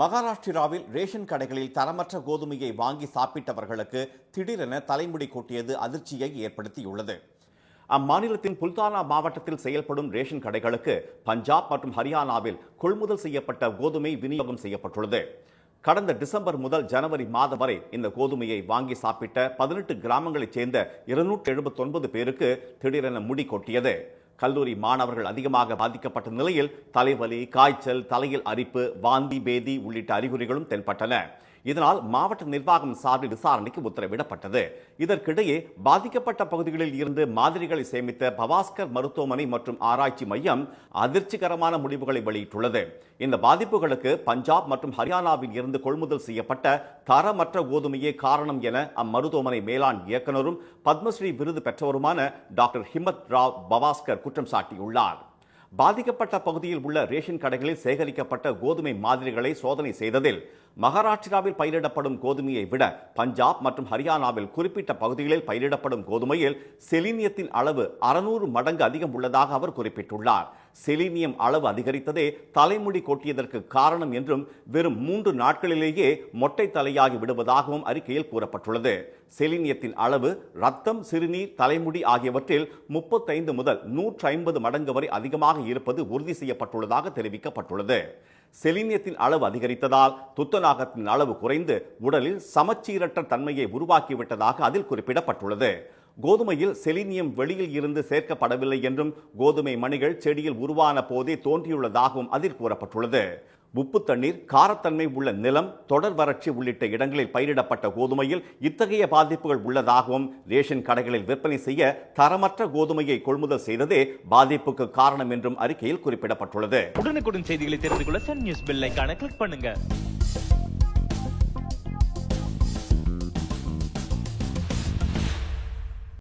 மகாராஷ்டிராவில் ரேஷன் கடைகளில் தரமற்ற கோதுமையை வாங்கி சாப்பிட்டவர்களுக்கு திடீரென தலைமுடி கொட்டியது அதிர்ச்சியை ஏற்படுத்தியுள்ளது. அம்மாநிலத்தின் புல்தானா மாவட்டத்தில் செயல்படும் ரேஷன் கடைகளுக்கு பஞ்சாப் மற்றும் ஹரியானாவில் கொள்முதல் செய்யப்பட்ட கோதுமை விநியோகம் செய்யப்பட்டுள்ளது. கடந்த டிசம்பர் முதல் ஜனவரி மாதம் வரை இந்த கோதுமையை வாங்கி சாப்பிட்ட பதினெட்டு கிராமங்களைச் சேர்ந்த இருநூற்றி எழுபத்தொன்பது பேருக்கு திடீரென முடி கொட்டியது. கல்லூரி மாணவர்கள் அதிகமாக பாதிக்கப்பட்ட நிலையில் தலைவலி காய்ச்சல் தலையில் அரிப்பு வாந்தி பேதி உள்ளிட்ட அறிகுறிகளும் தென்பட்டன. இதனால் மாவட்ட நிர்வாகம் சார்பில் விசாரணைக்கு உத்தரவிடப்பட்டது. இதற்கிடையே பாதிக்கப்பட்ட பகுதிகளில் இருந்து மாதிரிகளை சேமித்த பவாஸ்கர் மருத்துவமனை மற்றும் ஆராய்ச்சி மையம் அதிர்ச்சிகரமான முடிவுகளை வெளியிட்டுள்ளது. இந்த பாதிப்புகளுக்கு பஞ்சாப் மற்றும் ஹரியானாவில் இருந்து கொள்முதல் செய்யப்பட்ட தரமற்ற கோதுமையே காரணம் என அம்மருத்துவமனை மேலாண் இயக்குனரும் பத்மஸ்ரீ விருது பெற்றவருமான டாக்டர் ஹிமத் ராவ் பவாஸ்கர் குற்றம் சாட்டியுள்ளார். பாதிக்கப்பட்ட பகுதியில் உள்ள ரேஷன் கடைகளில் சேகரிக்கப்பட்ட கோதுமை மாதிரிகளை சோதனை செய்ததில் மகாராஷ்டிராவில் பயிரிடப்படும் கோதுமையை விட பஞ்சாப் மற்றும் ஹரியானாவில் குறிப்பிட்ட பகுதிகளில் பயிரிடப்படும் கோதுமையில் செலினியத்தின் அளவு அறுநூறு மடங்கு அதிகம் உள்ளதாக அவர் குறிப்பிட்டுள்ளார். செலினியம் அளவு அதிகரித்ததே தலைமுடி கொட்டியதற்கு காரணம் என்றும் வெறும் மூன்று நாட்களிலேயே மொட்டை தலையாகி விடுவதாகவும் அறிக்கையில் கூறப்பட்டுள்ளது. செலினியத்தின் அளவு ரத்தம் சிறுநீர் தலைமுடி ஆகியவற்றில் முப்பத்தைந்து முதல் நூற்றி ஐம்பது மடங்கு வரை அதிகமாக இருப்பது உறுதி செய்யப்பட்டுள்ளதாக தெரிவிக்கப்பட்டுள்ளது. செலினியத்தின் அளவு அதிகரித்ததால் துத்தநாகத்தின் அளவு குறைந்து உடலில் சமச்சீரற்ற தன்மையை உருவாக்கிவிட்டதாக அதில் குறிப்பிடப்பட்டுள்ளது. கோதுமையில் செலினியம் வெளியில் இருந்து சேர்க்கப்படவில்லை என்றும் கோதுமை மணிகள் செடியில் உருவான போதே தோன்றியுள்ளதாகவும் அதில் கூறப்பட்டுள்ளது. உப்பு தண்ணீர் காரத்தன்மை உள்ள நிலம் தொடர் வறட்சி உள்ளிட்ட இடங்களில் பயிரிடப்பட்ட கோதுமையில் இத்தகைய பாதிப்புகள் உள்ளதாகவும் ரேஷன் கடைகளில் விற்பனை செய்ய தரமற்ற கோதுமையை கொள்முதல் செய்ததே பாதிப்புக்கு காரணம் என்றும் அறிக்கையில் குறிப்பிடப்பட்டுள்ளது. உடனுக்குடன் செய்திகளை தெரிந்து கொள்ள சன் நியூஸ் பெல் கிளிக் பண்ணுங்க.